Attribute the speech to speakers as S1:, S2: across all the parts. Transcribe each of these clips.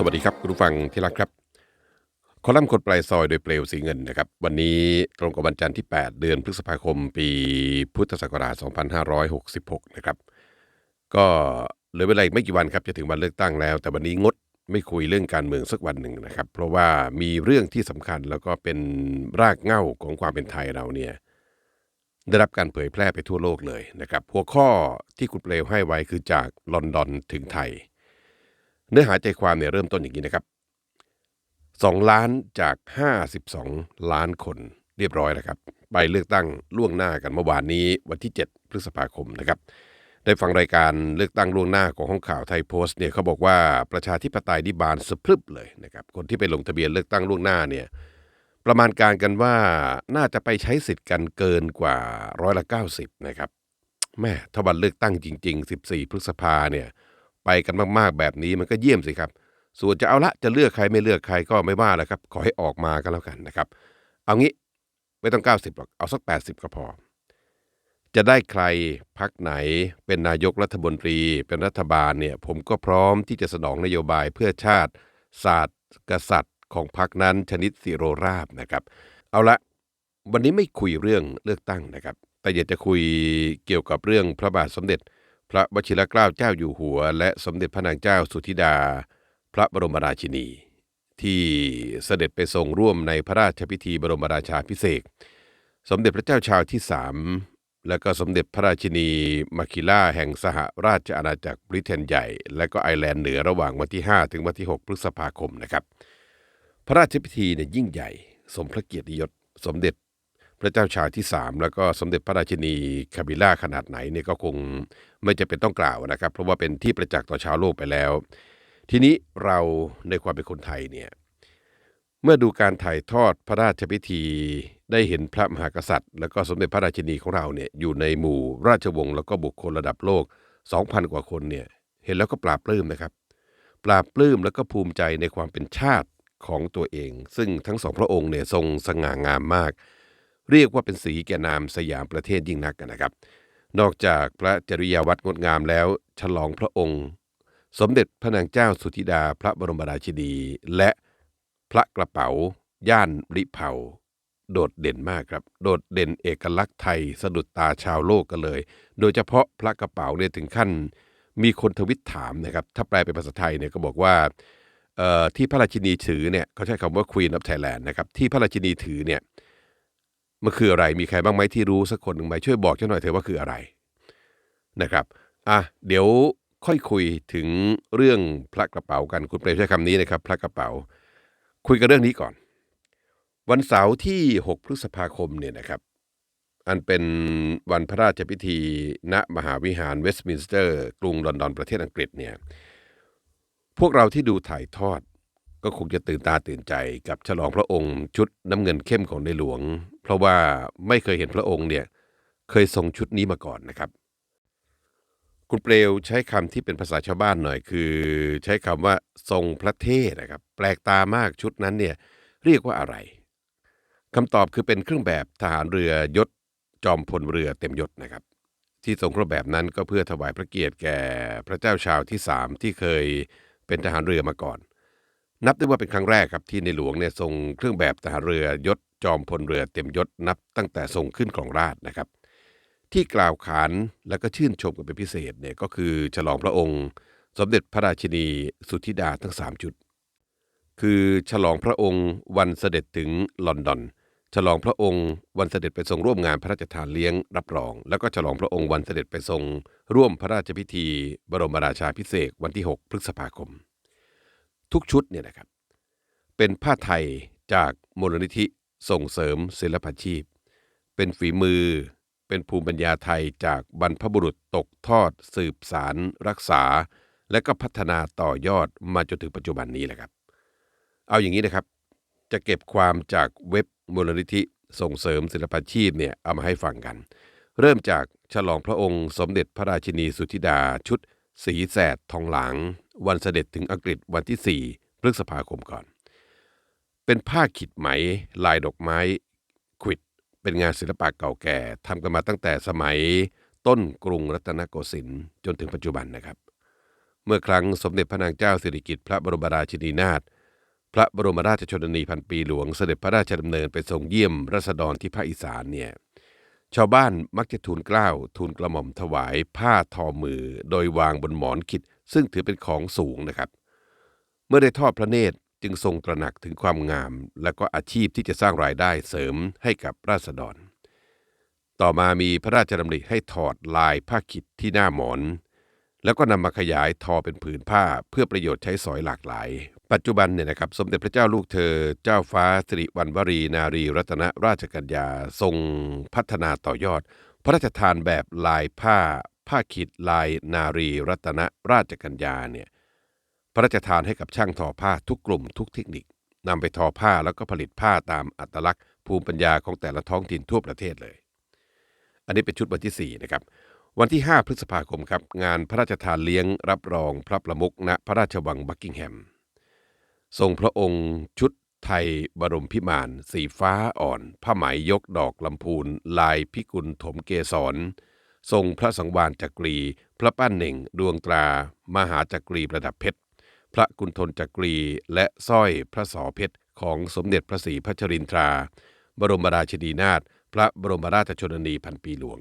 S1: สวัสดีครับคุณผู้ฟังที่รักครับคอลัมน์คนปลายซอยโดยเปลวสีเงินนะครับ วันนี้ตรงกับวันจันทร์ที่ 8 เดือนพฤษภาคม ปีพุทธศักราช 2566 นะครับ ก็เหลือเวลาอีกไม่กี่วันครับจะถึงวันเลือกตั้งแล้ว แต่วันนี้งดไม่คุยเรื่องการเมืองสักวันหนึ่งนะครับ เพราะว่ามีเรื่องที่สำคัญแล้วก็เป็นรากเหง้าของความเป็นไทยเราเนี่ยได้รับการเผยแพร่ไปทั่วโลกเลยนะครับ หัวข้อที่คุณเปลวให้ไว้คือจากลอนดอนถึงไทย เนื้อหาใจความเนี่ยเริ่มต้นอย่างนี้นะครับ 2 ล้านจาก 52 ล้านคนเรียบร้อยแล้วครับ ไปเลือกตั้งล่วงหน้ากันเมื่อวานนี้วันที่ 7 พฤษภาคมนะครับ ได้ฟังรายการเลือกตั้งล่วงหน้าของห้องข่าวไทยโพสต์เนี่ยเขาบอกว่าประชาธิปไตยดิบานสะพรึบเลยนะครับ คนที่ไปลงทะเบียนเลือกตั้งล่วงหน้าเนี่ยประมาณการกันว่าน่าจะไปใช้สิทธิ์กันเกินกว่าร้อยละ90นะครับแม่ถ้าวันเลือกตั้งจริง ๆ 14 พฤษภาเนี่ย ไปกันมากๆแบบนี้มันก็เยี่ยมสิครับ ส่วนจะเอาละจะเลือกใครไม่เลือกใครก็ไม่ว่าแหละครับ ขอให้ออกมากันแล้วกันนะครับ เอางี้ไม่ต้อง 90หรอกเอาสัก 80 ก็พอ จะได้ใครพักไหนเป็นนายกรัฐมนตรี เป็นรัฐบาลเนี่ย ผมก็พร้อมที่จะสนองนโยบายเพื่อชาติ ศาสตร์ กษัตริย์ ของพักนั้นชนิดสิโรราบนะครับ เอาละวันนี้ไม่คุยเรื่องเลือกตั้งนะครับ แต่อยากจะคุยเกี่ยวกับเรื่องพระบาทสมเด็จ พระวชิรเกล้าเจ้าอยู่หัว และสมเด็จพระนางเจ้าสุธิดา พระบรมราชินี ที่เสด็จไปทรงร่วมในพระราชพิธีบรมราชาพิเศษสมเด็จพระเจ้าชาวที่สามและก็สมเด็จพระราชินีมาคิล่าแห่งสหราชอาณาจักรบริเตนใหญ่ และก็ไอร์แลนด์เหนือระหว่างวันที่ 5 ถึงวันที่ 6 พฤษภาคมนะครับ พระราชพิธีเนี่ยยิ่งใหญ่ สมพระเกียรติยศ สมเด็จ พระเจ้าชายที่ 3 แล้วก็สมเด็จพระราชินีคาบิล่าขนาดไหนเนี่ยก็คงไม่จะเป็นต้องกล่าวนะครับ เพราะว่าเป็นที่ประจักษ์ต่อชาวโลกไปแล้ว ทีนี้เราในความเป็นคนไทยเนี่ยเมื่อดูการถ่ายทอดพระราชพิธีได้เห็นพระมหากษัตริย์ แล้วก็สมเด็จพระราชินีของเราเนี่ยอยู่ในหมู่ราชวงศ์แล้วก็บุคคลระดับโลก 2,000 กว่าคนเนี่ยเห็นแล้วก็ปราบปลื้มนะครับ ปราบปลื้มแล้วก็ภูมิใจในความเป็นชาติของตัวเอง ซึ่งทั้งสองพระองค์เนี่ยทรงสง่างามมาก เรียกว่าเป็นสีแก่นามสยามประเทศยิ่งนักนะครับ นอกจากพระจริยวัดงดงามแล้ว ฉลองพระองค์ สมเด็จพระนางเจ้าสุธิดาพระบรมราชินี และพระกระเป๋า ย่านริเผาโดดเด่นมากครับ โดดเด่นเอกลักษณ์ไทยสะดุดตาชาวโลกกันเลย โดยเฉพาะพระกระเป๋าเนี่ยถึงขั้น มีคนทวิตถามนะครับ ถ้าแปลเป็นภาษาไทยเนี่ยก็บอกว่าเอ่อที่พระราชินีถือเนี่ยเขาใช้คำว่า Queen of Thailand นะครับ ที่พระราชินีถือเนี่ย มันคืออะไรมีใครบ้างไหมที่รู้สักคนหนึ่งไหมช่วยบอกเจ้าหน่อยเถอะว่าคืออะไรนะครับอะเดี๋ยวค่อยคุยถึงเรื่องพระกระเป๋ากันคุณเปรมใช้คำนี้นะครับ พระกระเป๋า คุยกันเรื่องนี้ก่อน วันเสาร์ที่ 6 พฤษภาคมเนี่ยนะครับ อันเป็นวันพระราชพิธี ณมหาวิหารเวสต์มินสเตอร์ กรุงลอนดอนประเทศอังกฤษเนี่ยพวกเราที่ดูถ่ายทอด ก็คงจะตื่นตาตื่นใจกับฉลองพระองค์ชุดน้ำเงินเข้มของในหลวง เพราะว่าไม่เคยเห็นพระองค์เนี่ยเคยทรงชุดนี้มาก่อนนะครับ คุณเปลวใช้คำที่เป็นภาษาชาวบ้านหน่อยคือ ใช้คำว่าทรงพระเทศนะครับ แปลกตามากชุดนั้นเนี่ยเรียกว่าอะไรคำตอบคือเป็นเครื่องแบบทหารเรือยศจอมพลเรือเต็มยศนะครับ ที่ทรงเครื่องแบบนั้นก็เพื่อถวายพระเกียรติแก่พระเจ้าชาวที่สามที่เคยเป็นทหารเรือมาก่อน นับได้ว่าเป็นครั้งแรกครับที่ในหลวงเนี่ยทรงเครื่องแบบทหารเรือยศจอมพลเรือเต็มยศนับตั้งแต่ทรงขึ้นของราชนะครับ ที่กล่าวขานและก็ชื่นชมกันเป็นพิเศษเนี่ยก็คือฉลองพระองค์ สมเด็จพระราชินีสุธิดาทั้งสามจุด คือฉลองพระองค์วันเสด็จถึงลอนดอนฉลองพระองค์วันเสด็จไปทรงร่วมงานพระราชทานเลี้ยงรับรอง แล้วก็ฉลองพระองค์วันเสด็จไปทรงร่วมพระราชพิธี บรมราชาพิเศษวันที่ 6 พฤษภาคม ทุกชุดเนี่ยนะครับเป็นผ้าไทยจากมูลนิธิส่งเสริมศิลปาชีพ เป็นฝีมือ เป็นภูมิปัญญาไทยจากบรรพบุรุษตกทอด สืบสารรักษา และก็พัฒนาต่อยอดมาจนถึงปัจจุบันนี้แหละครับ เอาอย่างนี้นะครับ จะเก็บความจากเว็บมูลนิธิส่งเสริมศิลปาชีพเนี่ยเอามาให้ฟังกัน เริ่มจากฉลองพระองค์สมเด็จพระราชินีสุธิดาชุดสีแสดทองหลาง วันเสด็จถึงอังกฤษวันที่ 4 พฤษภาคมก่อน เป็นผ้าขิดไหม ลายดอกไม้ขวิด เป็นงานศิลปะเก่าแก่ทำกันมาตั้งแต่สมัยต้นกรุงรัตนโกสินทร์จนถึงปัจจุบันนะครับ เมื่อครั้งสมเด็จพระนางเจ้าสิริกิติ์พระบรมราชินีนาถพระบรมราชชนนีพันปีหลวงเสด็จพระราชดำเนินไปทรงเยี่ยมรัษฎรที่ภาคอีสานเนี่ยชาวบ้านมักจะทูลเกล้าทูลกระหม่อมถวายผ้าทอมือ โดยวางบนหมอนขิด ซึ่งถือเป็นของสูงนะครับ เมื่อได้ทอดพระเนตรจึงทรงตระหนักถึงความงาม และก็อาชีพที่จะสร้างรายได้เสริมให้กับราษฎร ต่อมามีพระราชดำริให้ถอดลายผ้าขิดที่หน้าหมอน แล้วก็นำมาขยายทอเป็นผืนผ้าเพื่อประโยชน์ใช้สอยหลากหลาย ปัจจุบันเนี่ยนะครับสมเด็จพระเจ้าลูกเธอ เจ้าฟ้าสิริวัณวรีนารีรัตนราชกัญญาทรงพัฒนาต่อยอด พระราชทานแบบลายผ้า ผ้าขิดลายนารีรัตนราชกัญญาเนี่ยพระราชทานให้กับช่างทอผ้าทุกกลุ่มทุกเทคนิคนำไปทอผ้าแล้วก็ผลิตผ้าตามอัตลักษณ์ ภูมิปัญญาของแต่ละท้องถิ่นทั่วประเทศเลย อันนี้เป็นชุดวันที่ 4 นะครับ วันที่ 5 พฤษภาคมครับ งานพระราชทานเลี้ยงรับรองพระประมุขณพระราชวังบักกิงแฮม ทรงพระองค์ชุดไทยบรมพิมาน สีฟ้าอ่อน ผ้าไหมยกดอกลำพูน ลายพิกุลถมเกสร ทรงพระสังวานจักรี พระปั้นเหน่ง ดวงตรา มหาจักรีประดับเพชร พระกุณฑลจักรี และสร้อยพระสอเพชร ของสมเด็จพระศรีพัชรินทรา บรมราชินีนาถ พระบรมราชชนนีพันปีหลวง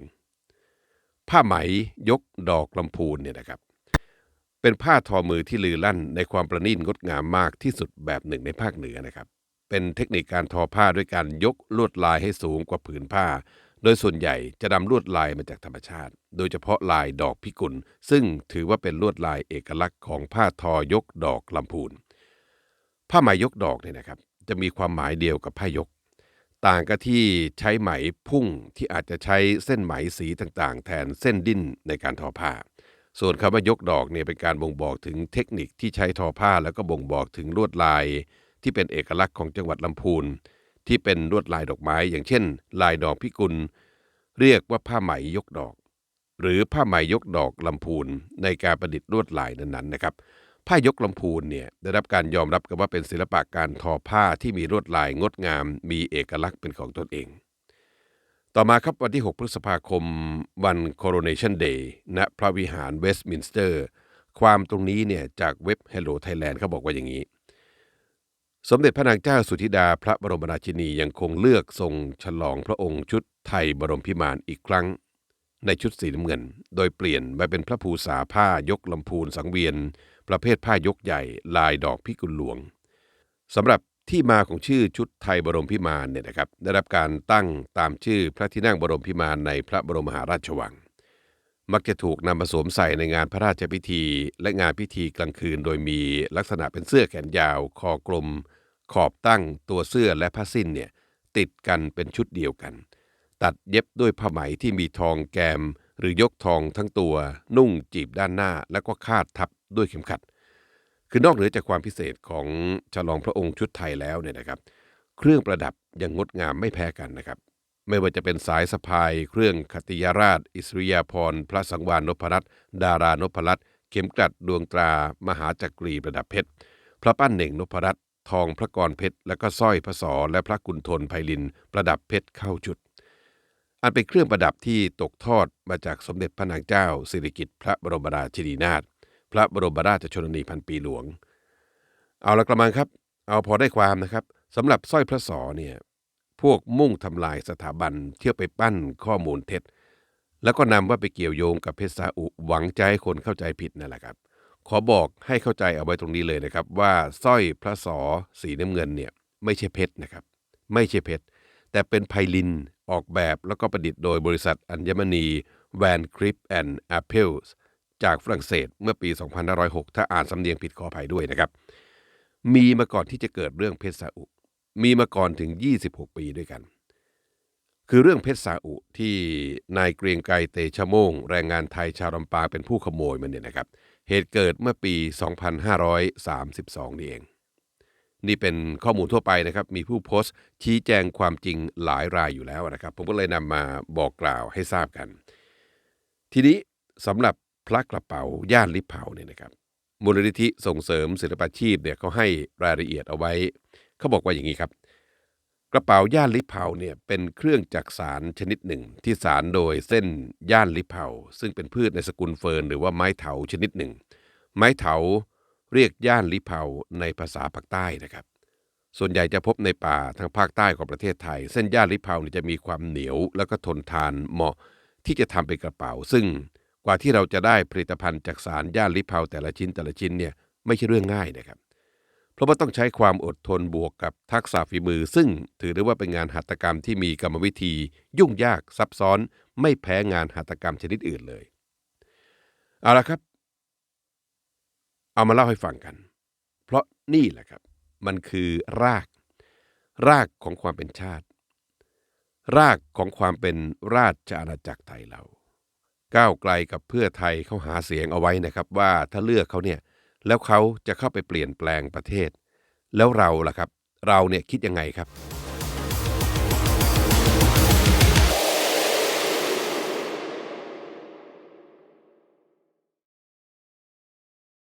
S1: ผ้าไหมยกดอกลำพูนเนี่ยนะครับ เป็นผ้าทอมือที่ลือลั่นในความประณีตงดงามมากที่สุดแบบหนึ่งในภาคเหนือนะครับ เป็นเทคนิคการทอผ้าด้วยการยกลวดลายให้สูงกว่าผืนผ้า ดยส่วนใหญ่จะนำลวดลายมาจากธรรมชาติ โดยเฉพาะลายดอกพิกุล ซึ่งถือว่าเป็นลวดลายเอกลักษณ์ของผ้าทอยกดอกลำพูน ผ้าไหมยกดอกเนี่ยนะครับ จะมีความหมายเดียวกับผ้ายก ต่างกันที่ใช้ไหมพุ่งที่อาจจะใช้เส้นไหมสีต่างๆ แทนเส้นดิ้นในการทอผ้า ส่วนคำว่ายกดอกเนี่ยเป็นการบ่งบอกถึงเทคนิคที่ใช้ทอผ้าแล้วก็บ่งบอกถึงลวดลาย ที่เป็นเอกลักษณ์ของจังหวัดลำพูน ที่เป็นลวดลายดอกไม้ อย่างเช่น ลายดอกพิกุล เรียกว่าผ้าไหมยกดอก หรือผ้าไหมยกดอกลำพูนในการประดิษฐ์ลวดลายนั้นๆนะครับ ผ้ายกลำพูนเนี่ยได้รับการยอมรับกันว่าเป็นศิลปะการทอผ้าที่มีลวดลายงดงาม มีเอกลักษณ์เป็นของตนเอง ต่อมาครับวันที่ 6 พฤษภาคม วัน Coronation Day ณพระวิหารเวสต์มินสเตอร์ ความตรงนี้เนี่ยจากเว็บ Hello Thailand เขาบอกว่าอย่างนี้ สมเด็จพระนางเจ้าสุธิดาพระบรมราชินียังคงเลือกทรงฉลองพระองค์ชุดไทยบรมพิมานอีกครั้ง ในชุดสีน้ำเงิน โดยเปลี่ยนมาเป็นพระภูษาผ้ายกลำพูนสังเวียน ประเภทผ้ายกใหญ่ลายดอกพิกุลหลวงสำหรับที่มาของชื่อชุดไทยบรมพิมานเนี่ยนะครับได้รับการตั้งตามชื่อพระที่นั่งบรมพิมานในพระบรมมหาราชวัง มักจะถูกนำมาสวมใส่ในงานพระราชพิธี และงานพิธีกลางคืน โดยมีลักษณะเป็นเสื้อแขนยาว คอกลม ขอบตั้งตัวเสื้อและผ้าสิ้นเนี่ยติดกันเป็นชุดเดียวกัน ตัดเย็บด้วยผ้าไหมที่มีทองแกม หรือยกทองทั้งตัว นุ่งจีบด้านหน้าแล้วก็คาดทับด้วยเข็มขัด คือนอกเหนือจากความพิเศษของฉลองพระองค์ชุดไทยแล้วเนี่ยนะครับ เครื่องประดับยังงดงามไม่แพ้กันนะครับ ไม่ว่าจะเป็นสายสะพาย เครื่องคติยราช อิสริยาภรณ์พระสังวานนพรัตน์ดารานพรัตน์เข็มกลัดดวงตรามหาจักรีประดับเพชรพระปั้นเหน่งนพรัตน์ ทองพระกรเพชรและก็สร้อยพระสอและพระกุณฑลไพลิน ประดับเพชรเข้าชุด อันเป็นเครื่องประดับที่ตกทอดมาจากสมเด็จพระนางเจ้า สิริกิติ์พระบรมราชินีนาถพระบรมราชชนนีพันปีหลวง เอาละกระมังครับ เอาพอได้ความนะครับสำหรับสร้อยพระสอเนี่ยพวกมุ่งทำลายสถาบันเที่ยวไปปั้นข้อมูลเท็จ แล้วก็นำว่าไปเกี่ยวโยงกับเพชรซาอุหวังใจให้คนเข้าใจผิดนั่นแหละครับ ขอบอกให้เข้าใจเอาไว้ตรงนี้เลยนะครับ ว่าสร้อยพระสอสีน้ำเงินเนี่ยไม่ใช่เพชรนะครับ ไม่ใช่เพชรแต่เป็นไพลินออกแบบแล้วก็ประดิษฐ์โดยบริษัทอัญมณีแวนคริปแอนด์แอปเปิลจากฝรั่งเศสเมื่อปี 2506 ถ้าอ่านสำเนียงผิดขออภัยด้วยนะครับ มีมาก่อนที่จะเกิดเรื่องเพชรซาอุ มีมาก่อนถึง 26 ปีด้วยกัน คือเรื่องเพชรซาอุที่นายเกรียงไกรเตชะโมง แรงงานไทยชาวลำปางเป็นผู้ขโมยมันเนี่ยนะครับ เหตุเกิดเมื่อปี 2532 นี่เอง นี่เป็นข้อมูลทั่วไปนะครับ มีผู้โพสต์ชี้แจงความจริงหลายรายอยู่แล้วนะครับ ผมก็เลยนำมาบอกกล่าวให้ทราบกัน ทีนี้สำหรับพระกระเป๋าย่านลิเผาเนี่ยนะครับ มูลนิธิส่งเสริมศิลปาชีพเนี่ยเขาให้รายละเอียดเอาไว้ เขาบอกว่าอย่างนี้ครับ กระเป๋าย่านลิเผาเนี่ยเป็นเครื่องจักสารชนิดหนึ่ง ที่สารโดยเส้นย่านลิเผาซึ่งเป็นพืชในสกุลเฟิร์นหรือว่าไม้เถาชนิดหนึ่ง ไม้เถาเรียกย่านลิเผาในภาษาภาคใต้นะครับ ส่วนใหญ่จะพบในป่าทางภาคใต้ของประเทศไทย เส้นย่านลิเผาเนี่ยจะมีความเหนียวแล้วก็ทนทานเหมาะที่จะทำเป็นกระเป๋า ซึ่งกว่าที่เราจะได้ผลิตภัณฑ์จากสารย่านลิเผาแต่ละชิ้นแต่ละชิ้นเนี่ยไม่ใช่เรื่องง่ายนะครับ เพราะว่าต้องใช้ความอดทนบวกกับทักษะฝีมือ ซึ่งถือได้ว่าเป็นงานหัตถกรรมที่มีกรรมวิธี ยุ่งยากซับซ้อน ไม่แพ้งานหัตถกรรมชนิดอื่นเลย เอาละครับ เอามาเล่าให้ฟังกัน เพราะนี่แหละครับ มันคือราก รากของความเป็นชาติ รากของความเป็นราชอาณาจักรไทยเรา ก้าวไกลกับเพื่อไทยเขาหาเสียงเอาไว้นะครับ ว่าถ้าเลือกเขาเนี่ย แล้วเขาจะเข้าไปเปลี่ยนแปลงประเทศ แล้วเราล่ะครับ เราเนี่ยคิดยังไงครับ